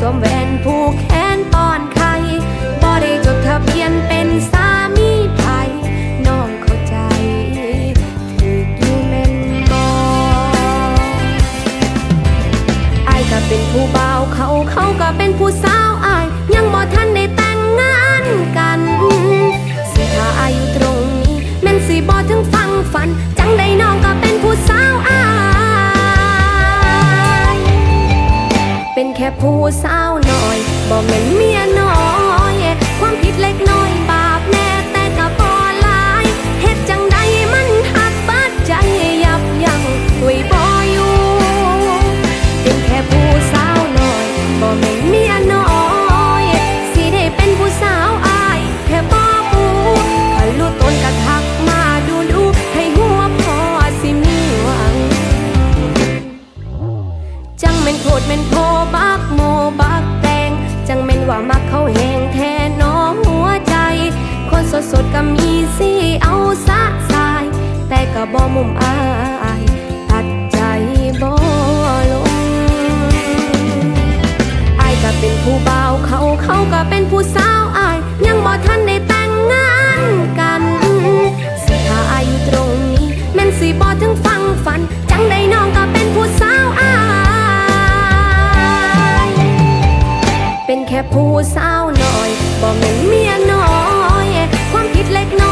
สวมแหวนผูกแขนปอนไข่บ่ได้จดทะเบียนเป็นสามีไผน้องเข้าใจถูกอยู่แม่นบ่อายก็เป็นผู้บ่าวเขาเขาก็เป็นผู้สาวอายยังบ่ท ค่ผู้สาวน้อยบ่แม่นเมียน้อย ความผิดเล็กน้อยบาปแน่แต่ก็บ่หลายเฮ็ดจังใดมันหักบาดใจยับยั้งไว้บ่อยู่เป็นแค่ผู้สาวน้อยบ่แม่นเมียน้อยสิได้เป็นผู้สาวอายแค่บ่ปูถ้ารู้ตนก็ทักมาดูดูให้หัวพอสิมีหวังจังแม่นโพดแม่นโพบัก ว่ามักเขาแหงแทนน้องหัวใจ คนสดสดๆก็มีสิเอาสะสาย แต่ก็บ่มุมอาย สาวหน่อยบ่แม่นเมียน้อย ความผิดเล็กน้อย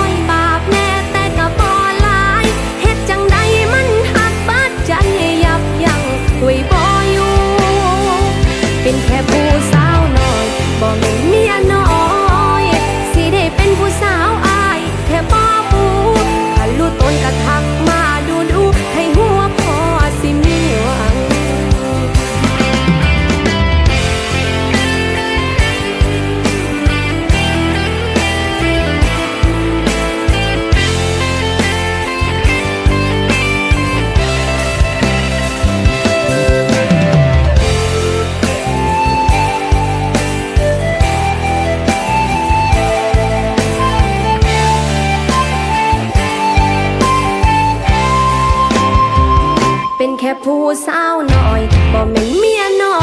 แค่ผู้สาวน้อยบ่แม่นเมียน้อ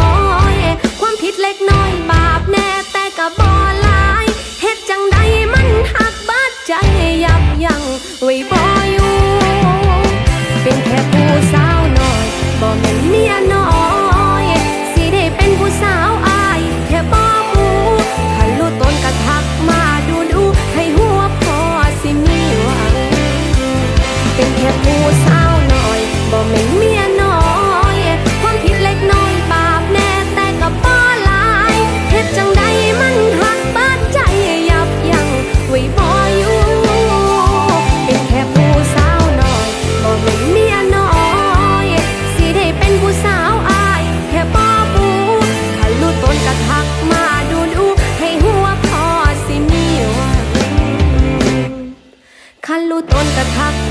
ย ความผิดเล็กน้อยบาปแน่แต่ก็บ่หลายเฮ็ดจังใดมันหักบาดใจยับยั้งไว้บ่ วั